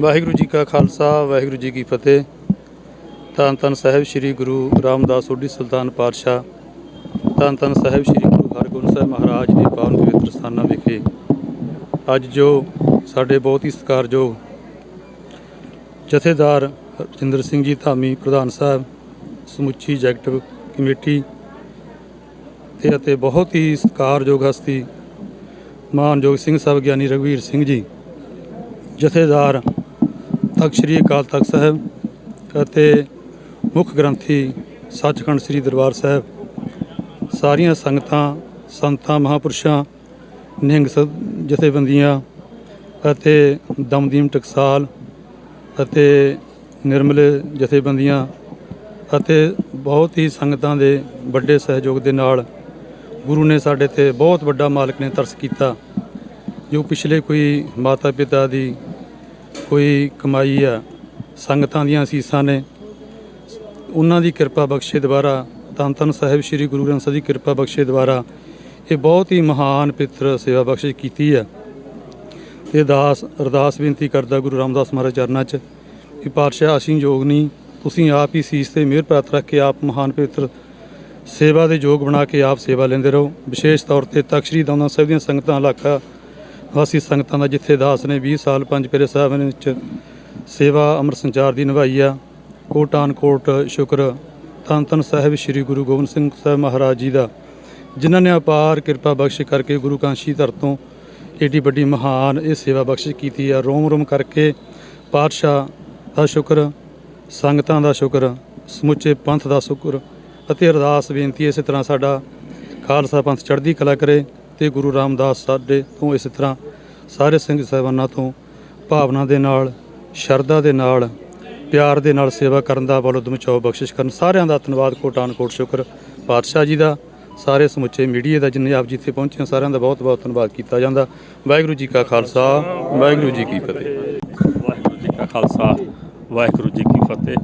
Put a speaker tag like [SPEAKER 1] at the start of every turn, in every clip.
[SPEAKER 1] ਵਾਹਿਗੁਰੂ ਜੀ ਕਾ ਖਾਲਸਾ, ਵਾਹਿਗੁਰੂ ਜੀ ਕੀ ਫਤਿਹ। ਧੰਨ ਧੰਨ ਸਾਹਿਬ ਸ੍ਰੀ ਗੁਰੂ ਰਾਮਦਾਸ ਸੋਢੀ ਸੁਲਤਾਨ ਪਾਤਸ਼ਾਹ। ਧੰਨ ਧੰਨ ਸਾਹਿਬ ਸ੍ਰੀ ਗੁਰੂ ਹਰਗੋਬਿੰਦ ਸਾਹਿਬ ਮਹਾਰਾਜ ਦੇ ਪਾਵਨ ਪਵਿੱਤਰ ਸਥਾਨਾਂ ਵਿਖੇ। ਅੱਜ ਜੋ ਸਾਡੇ ਬਹੁਤ ਹੀ ਸਤਿਕਾਰਯੋਗ ਜਥੇਦਾਰ ਰਜਿੰਦਰ ਸਿੰਘ ਜੀ ਧਾਮੀ ਪ੍ਰਧਾਨ ਸਾਹਿਬ, ਸਮੁੱਚੀ ਐਗਜ਼ੈਕਟਿਵ ਕਮੇਟੀ ਤੇ ਅਤੇ ਬਹੁਤ ਹੀ ਸਤਿਕਾਰਯੋਗ ਹਸਤੀ ਮਾਨਯੋਗ ਸਿੰਘ ਸਾਹਿਬ ਗਿਆਨੀ ਰਘਵੀਰ ਸਿੰਘ ਜੀ, ਜਥੇਦਾਰ ਤਖਤ ਸ੍ਰੀ ਅਕਾਲ ਤਖਤ ਸਾਹਿਬ ਅਤੇ ਮੁੱਖ ਗ੍ਰੰਥੀ ਸੱਚਖੰਡ ਸ੍ਰੀ ਦਰਬਾਰ ਸਾਹਿਬ। ਸਾਰੀਆਂ ਸੰਗਤਾਂ, ਸੰਤਾਂ, ਮਹਾਪੁਰਸ਼ਾਂ, ਨਿਹੰਗ ਜਥੇਬੰਦੀਆਂ ਅਤੇ ਦਮਦੀਮ ਟਕਸਾਲ ਅਤੇ ਨਿਰਮਲੇ ਜਥੇਬੰਦੀਆਂ ਅਤੇ ਬਹੁਤ ਹੀ ਸੰਗਤਾਂ ਦੇ ਵੱਡੇ ਸਹਿਯੋਗ ਦੇ ਨਾਲ ਗੁਰੂ ਨੇ ਸਾਡੇ ਤੇ ਬਹੁਤ ਵੱਡਾ ਮਾਲਕ ਨੇ ਤਰਸ ਕੀਤਾ। ਜੋ ਪਿਛਲੇ ਕੋਈ ਮਾਤਾ ਪਿਤਾ ਦੀ ਕੋਈ ਕਮਾਈ ਆ, ਸੰਗਤਾਂ ਦੀਆਂ ਅਸੀਸਾਂ ਨੇ। ਉਹਨਾਂ ਦੀ ਕਿਰਪਾ ਬਖਸ਼ੇ ਦੁਆਰਾ ਤਨ ਧੰਨ ਸਾਹਿਬ ਸ੍ਰੀ ਗੁਰੂ ਗ੍ਰੰਥ ਸਾਹਿਬ ਦੀ ਕਿਰਪਾ ਬਖਸ਼ੇ ਦੁਆਰਾ ਇਹ ਬਹੁਤ ਹੀ ਮਹਾਨ ਪਿੱਤਰ ਸੇਵਾ ਬਖਸ਼ਿਸ਼ ਕੀਤੀ ਹੈ ਤੇ ਦਾਸ, ਅਰਦਾਸ ਬੇਨਤੀ ਕਰਦਾ ਗੁਰੂ ਰਾਮਦਾਸ ਮਹਾਰਾਜ ਚਰਨਾਂ 'ਚ ਕਿ ਪਾਤਸ਼ਾਹ ਅਸੀਂ ਯੋਗ ਨਹੀਂ ਤੁਸੀਂ ਆਪ ਹੀ ਸੀਸ ਤੇ ਮਿਹਰ ਪ੍ਰਾਪਤ ਰੱਖ ਕੇ ਆਪ ਮਹਾਨ ਪਵਿੱਤਰ ਸੇਵਾ ਦੇ ਯੋਗ ਬਣਾ ਕੇ ਆਪ ਸੇਵਾ ਲੈਂਦੇ ਰਹੋ। ਵਿਸ਼ੇਸ਼ ਤੌਰ ਤੇ ਤਖਤ ਸ੍ਰੀ ਦਮਦਮਾ ਸਾਹਿਬ ਦੀਆਂ ਸੰਗਤਾਂ ਇਲਾਕਾ ਵਾਸੀ ਸੰਗਤਾਂ ਦਾ ਜਿੱਥੇ ਦਾਸ ਨੇ 20 ਸਾਲ ਪੰਜ ਪੇਰੇ ਸਾਹਿਬ ਨੇ ਵਿੱਚ ਸੇਵਾ ਅਮਰ ਸੰਚਾਰ ਦੀ ਨਿਭਾਈ ਆ ਕੋਟਾਨ ਕੋਟ ਸ਼ੁਕਰ, ਧੰਨ ਧੰਨ ਸਾਹਿਬ ਸ੍ਰੀ ਗੁਰੂ ਗੋਬਿੰਦ ਸਿੰਘ ਸਾਹਿਬ ਮਹਾਰਾਜ ਜੀ ਦਾ, ਜਿਨ੍ਹਾਂ ਨੇ ਅਪਾਰ ਕਿਰਪਾ ਬਖਸ਼ ਕਰਕੇ ਗੁਰੂ ਕਾਂਸ਼ੀ ਧਰ ਤੋਂ ਏਡੀ ਵੱਡੀ ਮਹਾਨ ਇਹ ਸੇਵਾ ਬਖਸ਼ਿਸ਼ ਕੀਤੀ ਆ। ਰੋਮ ਰੋਮ ਕਰਕੇ ਪਾਤਸ਼ਾਹ ਦਾ ਸ਼ੁਕਰ, ਸੰਗਤਾਂ ਦਾ ਸ਼ੁਕਰ, ਸਮੁੱਚੇ ਪੰਥ ਦਾ ਸ਼ੁਕਰ ਅਤੇ ਅਰਦਾਸ ਬੇਨਤੀ ਇਸੇ ਤਰ੍ਹਾਂ ਸਾਡਾ ਖਾਲਸਾ ਪੰਥ ਚੜ੍ਹਦੀ ਕਲਾ ਕਰੇ। ਤੇ ਗੁਰੂ ਰਾਮਦਾਸ ਸਾਡੇ ਤੋਂ ਇਸ ਤਰ੍ਹਾਂ ਸਾਰੇ ਸਿੰਘ ਸਾਹਿਬਾਨਾਂ ਤੋਂ ਭਾਵਨਾ ਦੇ ਨਾਲ, ਸ਼ਰਧਾ ਦੇ ਨਾਲ, ਪਿਆਰ ਦੇ ਨਾਲ ਸੇਵਾ ਕਰਨ ਦਾ ਬਲ ਉਦਮ ਚਾਓ ਬਖਸ਼ਿਸ਼ ਕਰਨ। ਸਾਰਿਆਂ ਦਾ ਧੰਨਵਾਦ, ਕੋਟਾਨ ਕੋਟ ਸ਼ੁਕਰ। ਪਾਤਸ਼ਾਹ ਜੀ ਦਾ, ਸਾਰੇ ਸਮੁੱਚੇ ਮੀਡੀਆ ਦਾ ਜਿੰਨੇ ਆਪ ਜਿੱਥੇ ਪਹੁੰਚੇ ਸਾਰਿਆਂ ਦਾ ਬਹੁਤ ਬਹੁਤ ਧੰਨਵਾਦ ਕੀਤਾ ਜਾਂਦਾ। ਵਾਹਿਗੁਰੂ ਜੀ ਕਾ ਖਾਲਸਾ, ਵਾਹਿਗੁਰੂ ਜੀ ਕੀ ਫਤਿਹ।
[SPEAKER 2] ਵਾਹਿਗੁਰੂ ਜੀ ਕਾ ਖਾਲਸਾ, ਵਾਹਿਗੁਰੂ ਜੀ ਕੀ ਫਤਿਹ।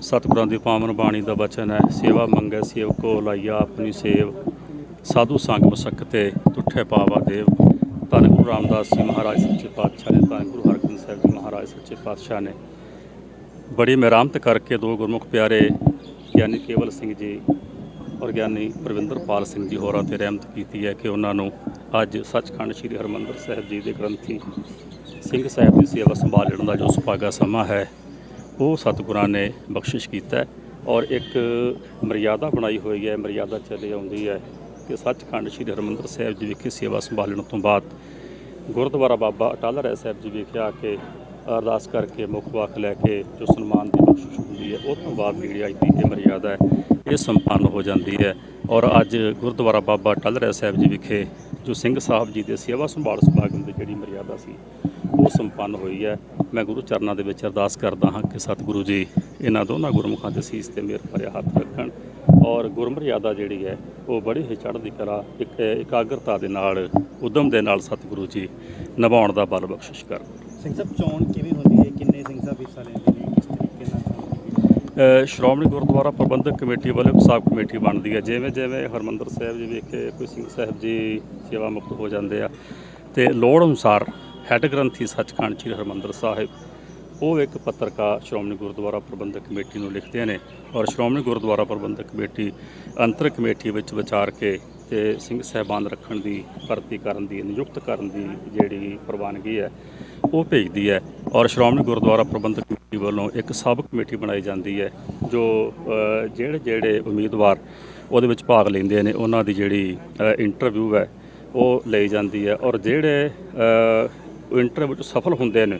[SPEAKER 2] ਸਤਿਗੁਰਾਂ ਦੀ ਪਾਵਨ ਬਾਣੀ ਦਾ ਬਚਨ ਹੈ, ਸੇਵਾ ਮੰਗੈ, ਸੇਵਕੋ ਲਾਈਆ ਆਪਣੀ ਸੇਵ। ਸਾਧੂ ਸੰਗ ਮਸਕਤੇ ਤੁਠੇ ਪਾਵਾ ਦੇਵ। ਧੰਨ ਗੁਰੂ ਰਾਮਦਾਸ ਜੀ ਮਹਾਰਾਜ ਸੱਚੇ ਪਾਤਸ਼ਾਹ ਨੇ ਧੰਨ ਗੁਰੂ ਹਰਗੋਬਿੰਦ ਸਾਹਿਬ ਜੀ ਮਹਾਰਾਜ ਸੱਚੇ ਪਾਤਸ਼ਾਹ ਨੇ। ਬੜੀ ਮਿਹਰਮਤ ਕਰਕੇ ਦੋ ਗੁਰਮੁਖ ਪਿਆਰੇ ਗਿਆਨੀ ਕੇਵਲ ਸਿੰਘ ਜੀ ਔਰ ਗਿਆਨੀ ਪ੍ਰਵਿੰਦਰਪਾਲ ਸਿੰਘ ਜੀ ਹੋਰਾਂ ਤੇ ਰਹਿਮਤ ਕੀਤੀ ਹੈ ਕਿ ਉਹਨਾਂ ਨੂੰ ਅੱਜ ਸੱਚਖੰਡ ਸ੍ਰੀ ਹਰਮੰਦਰ ਸਾਹਿਬ ਜੀ ਦੇ ਗ੍ਰੰਥੀ ਸਿੰਘ ਸਾਹਿਬ ਦੀ ਸੇਵਾ ਸੰਭਾਲਣ ਦਾ ਜੋ ਸੁਭਾਗਾ ਸਮਾਂ ਹੈ, ਉਹ ਸਤਿਗੁਰਾਂ ਨੇ ਬਖਸ਼ਿਸ਼ ਕੀਤਾ ਔਰ ਇੱਕ ਮਰਿਆਦਾ ਬਣਾਈ ਹੋਈ ਹੈ, ਮਰਿਆਦਾ ਚੱਲੀ ਆਉਂਦੀ ਹੈ। ਕਿ ਸੱਚਖੰਡ ਸ੍ਰੀ ਹਰਮੰਦਰ ਸਾਹਿਬ ਜੀ ਵਿਖੇ ਸੇਵਾ ਸੰਭਾਲਣ ਤੋਂ ਬਾਅਦ ਗੁਰਦੁਆਰਾ ਬਾਬਾ ਅਟਲ ਰਾਏ ਸਾਹਿਬ ਜੀ ਵਿਖੇ ਆ ਕੇ ਅਰਦਾਸ ਕਰਕੇ ਮੁੱਖ ਵਾਕ ਲੈ ਕੇ ਜੋ ਸਨਮਾਨ ਦੀ ਬਖਸ਼ਿਸ਼ ਹੁੰਦੀ ਹੈ, ਉਹ ਤੋਂ ਬਾਅਦ ਜਿਹੜੀ ਅੱਜ ਦੀ ਇਹ ਮਰਿਆਦਾ ਹੈ, ਇਹ ਸੰਪੰਨ ਹੋ ਜਾਂਦੀ ਹੈ। ਔਰ ਅੱਜ ਗੁਰਦੁਆਰਾ ਬਾਬਾ ਅਟਲ ਰਾਏ ਸਾਹਿਬ ਜੀ ਵਿਖੇ ਜੋ ਸਿੰਘ ਸਾਹਿਬ ਜੀ ਦੇ ਸੇਵਾ ਸੰਭਾਲ ਸਮਾਗਮ ਦੀ ਜਿਹੜੀ ਮਰਿਆਦਾ ਸੀ, ਉਹ ਸੰਪੰਨ ਹੋਈ ਹੈ। ਮੈਂ ਗੁਰੂ ਚਰਨਾਂ ਦੇ ਵਿੱਚ ਅਰਦਾਸ ਕਰਦਾ ਹਾਂ ਕਿ ਸਤਿਗੁਰੂ ਜੀ, ਇਹਨਾਂ ਦੋਨਾਂ ਗੁਰਮੁਖਾਂ ਦੇ ਸੀਸ ਤੇ ਮਿਹਰ ਭਰਿਆ ਹੱਥ ਰੱਖਣ ਔਰ ਗੁਰਮਰਿਆਦਾ ਜਿਹੜੀ ਹੈ ਉਹ ਬੜੀ ਹੀ ਚੜ੍ਹਦੀ ਕਲਾ ਇੱਕ ਇਕਾਗਰਤਾ ਦੇ ਨਾਲ ਉਦਮ ਦੇ ਨਾਲ ਸਤਿਗੁਰੂ ਜੀ ਨਿਭਾਉਣ ਦਾ ਬਲ ਬਖਸ਼ਿਸ਼ ਕਰਨ
[SPEAKER 3] ਸਿੰਘ ਸਾਹਿਬ ਚੋਣ ਕਿਵੇਂ ਹੁੰਦੀ ਹੈ? ਕਿੰਨੇ ਸਿੰਘ ਸਾਹਿਬ ਹਿੱਸਾ ਲੈਂਦੇ ਨੇ? ਕਿਸ ਤਰੀਕੇ ਨਾਲ
[SPEAKER 2] ਸ਼੍ਰੋਮਣੀ ਗੁਰਦੁਆਰਾ ਪ੍ਰਬੰਧਕ ਕਮੇਟੀ ਵੱਲੋਂ ਸਾਬ ਕਮੇਟੀ ਬਣਦੀ ਹੈ। ਜਿਵੇਂ ਜਿਵੇਂ ਹਰਮੰਦਰ ਸਾਹਿਬ ਜੀ ਵਿਖੇ ਕੋਈ ਸਿੰਘ ਸਾਹਿਬ ਜੀ ਸੇਵਾ ਮੁਕਤ ਹੋ ਜਾਂਦੇ ਆ। ਤੇ ਲੋੜ ਅਨੁਸਾਰ ਹੈੱਡ ਗ੍ਰੰਥੀ ਸੱਚਖੰਡ ਸ੍ਰੀ ਹਰਮੰਦਰ ਸਾਹਿਬ ਉਹ ਇੱਕ ਪੱਤਰਕਾਰ ਸ਼੍ਰੋਮਣੀ ਗੁਰਦੁਆਰਾ ਪ੍ਰਬੰਧਕ ਕਮੇਟੀ ਨੂੰ ਲਿਖਦੇ ਨੇ ਔਰ ਸ਼੍ਰੋਮਣੀ ਗੁਰਦੁਆਰਾ ਪ੍ਰਬੰਧਕ ਕਮੇਟੀ ਅੰਤਰ ਕਮੇਟੀ ਵਿੱਚ ਵਿਚਾਰ ਕੇ ਤੇ ਸਿੰਘ ਸਾਹਿਬਾਨ ਰੱਖਣ ਦੀ, ਭਰਤੀ ਕਰਨ ਦੀ, ਨਿਯੁਕਤ ਕਰਨ ਦੀ ਜਿਹੜੀ ਪ੍ਰਵਾਨਗੀ ਹੈ, ਉਹ ਭੇਜਦੀ ਹੈ ਔਰ ਸ਼੍ਰੋਮਣੀ ਗੁਰਦੁਆਰਾ ਪ੍ਰਬੰਧਕ ਕਮੇਟੀ ਵੱਲੋਂ ਇੱਕ ਸਬ ਕਮੇਟੀ ਬਣਾਈ ਜਾਂਦੀ ਹੈ ਜੋ ਜਿਹੜੇ ਜਿਹੜੇ ਉਮੀਦਵਾਰ ਉਹਦੇ ਵਿੱਚ ਭਾਗ ਲੈਂਦੇ ਨੇ, ਉਹਨਾਂ ਦੀ ਜਿਹੜੀ ਇੰਟਰਵਿਊ ਹੈ, ਉਹ ਲਈ ਜਾਂਦੀ ਹੈ ਔਰ ਜਿਹੜੇ ਇੰਟਰਵਿਊ ਵਿੱਚ ਸਫਲ ਹੁੰਦੇ ਨੇ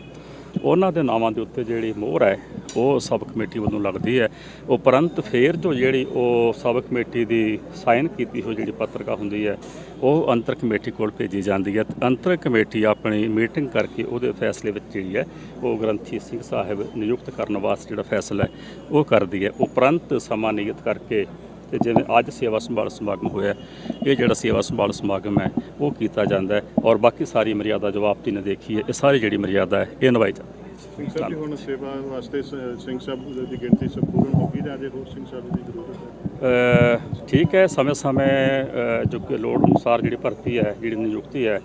[SPEAKER 2] ਉਹਨਾਂ ਦੇ ਨਾਵਾਂ ਦੇ ਉੱਤੇ ਜਿਹੜੀ ਮੋਹਰ ਹੈ, ਉਹ ਸਬ ਕਮੇਟੀ ਵੱਲੋਂ ਲੱਗਦੀ ਹੈ। ਉਪਰੰਤ ਫੇਰ ਜੋ ਜਿਹੜੀ ਉਹ ਸਬ ਕਮੇਟੀ ਦੀ ਸਾਈਨ ਕੀਤੀ ਹੋਈ ਜਿਹੜੀ ਪੱਤਰਕਾ ਹੁੰਦੀ ਹੈ, ਉਹ ਅੰਤਰ ਕਮੇਟੀ ਕੋਲ ਭੇਜੀ ਜਾਂਦੀ ਹੈ। ਅੰਤਰ ਕਮੇਟੀ ਆਪਣੀ ਮੀਟਿੰਗ ਕਰਕੇ ਉਹਦੇ ਫੈਸਲੇ ਵਿੱਚ ਜਿਹੜੀ ਹੈ, ਉਹ ਗ੍ਰੰਥੀ ਸਿੰਘ ਸਾਹਿਬ ਨਿਯੁਕਤ ਕਰਨ ਵਾਸਤੇ ਜਿਹੜਾ ਫੈਸਲਾ ਹੈ, ਉਹ ਕਰਦੀ ਹੈ। ਉਪਰੰਤ ਸਮਾਂ ਨਿਯਤ ਕਰਕੇ ਤੇ ਜਿਵੇਂ ਅੱਜ ਸੇਵਾ ਸੰਭਾਲ ਸਮਾਗਮ ਹੋਇਆ ਇਹ ਜਿਹੜਾ ਸੇਵਾ ਸੰਭਾਲ ਸਮਾਗਮ ਹੈ ਉਹ ਕੀਤਾ ਜਾਂਦਾ ਹੈ ਔਰ ਬਾਕੀ ਸਾਰੀ ਮਰਿਆਦਾ ਜੋ ਆਪ ਜੀ ਨੇ ਦੇਖੀ ਹੈ ਇਹ ਸਾਰੀ ਜਿਹੜੀ ਮਰਿਆਦਾ ਹੈ ਇਹ ਨਿਭਾਈ ਜਾਂਦੀ ਹੈ।
[SPEAKER 4] ਸਿੰਘ ਸਾਹਿਬ ਜੀ ਹੁਣ ਸੇਵਾ ਵਾਸਤੇ ਸ- ਸਿੰਘ ਸਾਹਿਬ ਦੀ ਗਿਣਤੀ ਸੰਪੂਰਨ ਹੋ ਗਈ ਜਾਂ ਅਜੇ ਹੋਰ ਸਿੰਘ ਸਾਹਿਬ ਦੀ ਜ਼ਰੂਰਤ ਹੈ?
[SPEAKER 2] ਠੀਕ ਹੈ ਸਮੇਂ-ਸਮੇਂ ਜੋ ਕਿ ਲੋੜ ਅਨੁਸਾਰ ਜਿਹੜੀ ਭਰਤੀ ਹੈ ਜਿਹੜੀ ਨਿਯੁਕਤੀ ਹੈ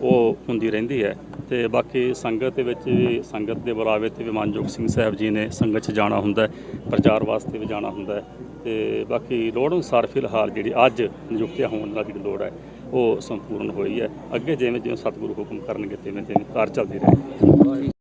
[SPEAKER 2] ਉਹ ਹੁੰਦੀ ਰਹਿੰਦੀ ਹੈ। ਤੇ ਬਾਕੀ ਸੰਗਤ ਦੇ ਵਿੱਚ ਵੀ ਸੰਗਤ ਦੇ ਬੁਲਾਵੇ ਤੇ ਵੀ ਮਾਨਯੋਗ ਸਿੰਘ ਸਾਹਿਬ ਜੀ ਨੇ ਸੰਗਤ 'ਚ ਜਾਣਾ ਹੁੰਦਾ ਪ੍ਰਚਾਰ ਵਾਸਤੇ ਵੀ ਜਾਣਾ ਹੁੰਦਾ ਤੇ ਬਾਕੀ ਲੋੜ ਅਨੁਸਾਰ ਫਿਲਹਾਲ ਜਿਹੜੀ ਅੱਜ ਨਿਯੁਕਤੀਆਂ ਹੋਣ ਦਾ ਜਿਹੜੀ ਲੋੜ ਹੈ, ਉਹ ਸੰਪੂਰਨ ਹੋਈ ਹੈ। ਅੱਗੇ ਜਿਵੇਂ ਜਿਵੇਂ ਸਤਿਗੁਰੂ ਹੁਕਮ ਕਰਨਗੇ ਤਿਵੇਂ ਤਿਵੇਂ ਕਾਰ ਚੱਲਦੀ ਰਹੇ।